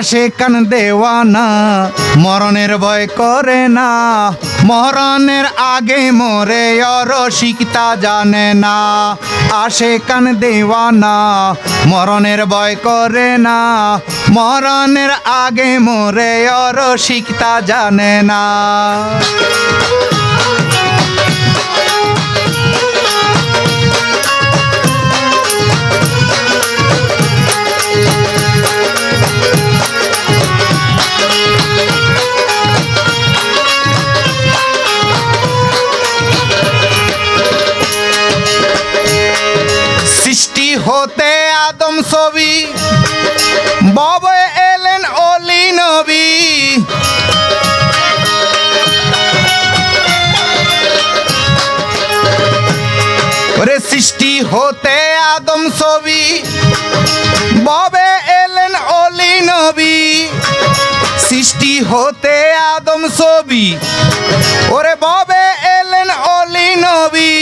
আসে কান দেওয়ানা, মরণের ভয় করে না মরণের আগে মরে অরসিকতা জানে না আসে কান দেওয়ানা, মরণের ভয় করে না মরণের আগে মরে অরসিকতা জানে না হতে আদম ছবি। ববে এলেন অলি নবী। সৃষ্টি হতে আদম ছবি। ওরে ববে এলেন অলি নবী।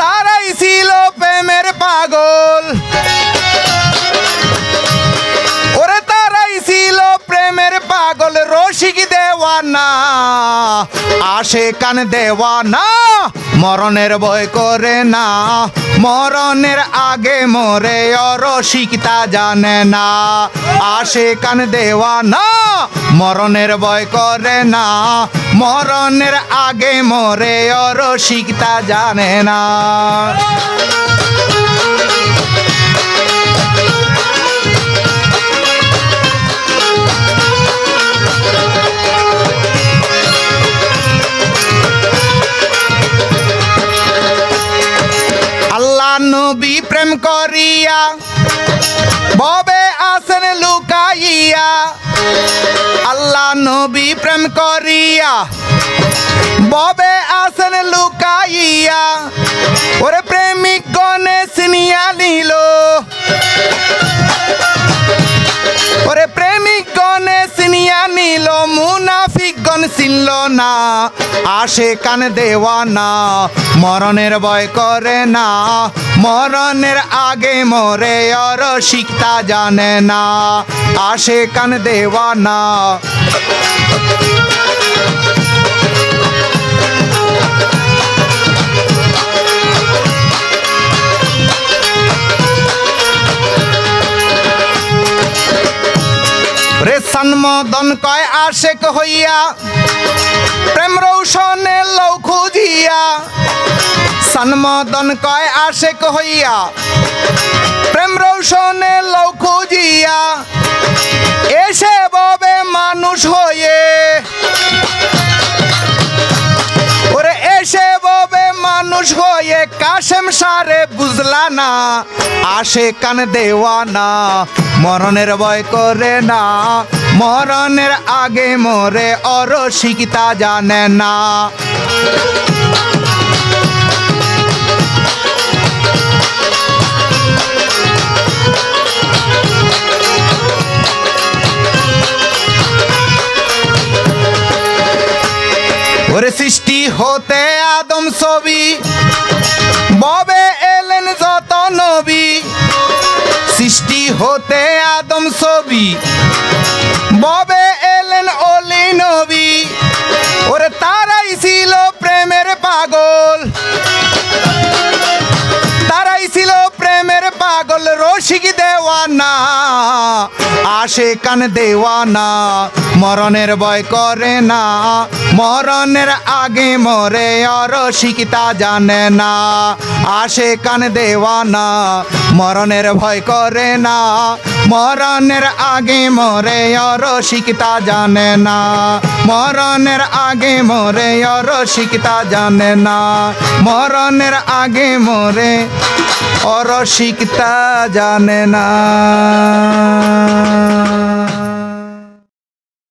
তারাই ছিল প্রেমের পাগল। ওরে তারাই ছিল প্রেমের পাগল, রসিক দেওয়ানা আসে কান দেওয়ানা মরণের ভয় করে না। মরণের আগে মরে অরসিকতা জানে না। আসে কান দেওয়া না মরণের ভয় করে না। মরণের আগে মরে অরসিকতা জানে না। নবী প্রেম করিয়া, ববে আসেন লুকাইয়া। আল্লাহ নবী প্রেম করিয়া, ববে আসেন লুকাইয়া। ওরে প্রেমিক গণেশ নিয়া নিল। গণ চিনল না, আসে কান দেওয়ানা, মরণের ভয় করে না, মরণের আগে মরে অর শিকতা জানে না, আসে কান দেওয়ানা। রে সন্মদন কয় আশেক হইয়া, প্রেম রৌশনে লৌ খুঁজিয়া। সন্মদন কয় আশেক হইয়া, প্রেম রৌশনে লৌ খুঁজিয়া। এসে ববে মানুষ হয়ে মানুষ হয়ে কাশেম সারে বুঝলা না, আসে কান দেওয়ানা, মরণের ভয় করে না, মরণের আগে মরে অরসিকতা জানে না। সৃষ্টি হতে আদম ছবি, ববে এলেন যত নবী। সৃষ্টি হতে আদম ছবি, ববে এলেন অলি নবী। ওরে তারাই ছিল প্রেমের পাগল। তারাই ছিল প্রেমের পাগল, রসিক দেওয়ানা। আসে কান দেওয়া না মরণের ভয় করে না, মরণের আগে মরে অরসিকতা জানে না। আসে কান দেওয়া না মরণের ভয় করে না মরণের আগে মরে অরসিকতা জানে না। মরণের আগে মরে অরসিকতা জানে না। মরণের আগে মরে অরসিকতা জানে না।